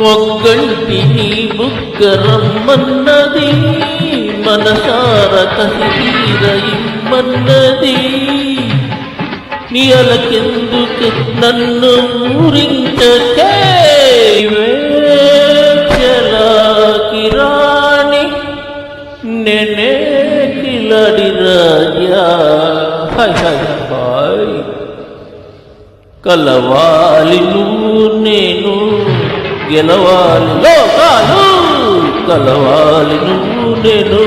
మొగ్గంటి నీ బుగ్గరమ్మన్నది మనసార కసిరయమ్మన్నది నీ అలకెందుకు నన్ను ఊరించకే చలాకిరాణి నేనే కిలడి రాజా. Hi hi hi. కలవాలి నువ్వు నేను గెలవాలి. లోకాలు కలవాలి. నువ్వు నేను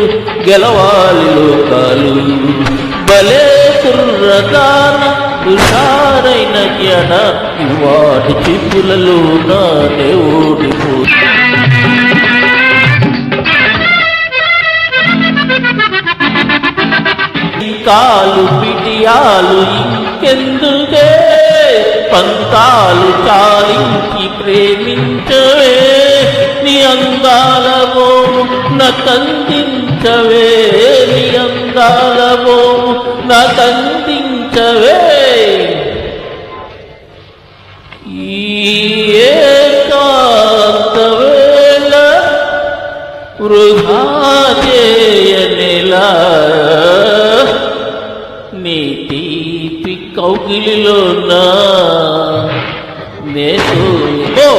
గెలవాలి లోకాలు. భలే కుర్రదాన హుషారైన జ్ఞాన వాటి చిప్పులలో నానే ఓడిపో. కాలు పిటియాలు ఇంకెందుకే? పంతాలు చాలించి ప్రేమించవే నీ అందాలవో నకందించవే నీ అందాలవో నకందించవే ఈ ఏకాంత వృధా చేయనిలా నీ తీపి కౌగిలిలో నా મેં તો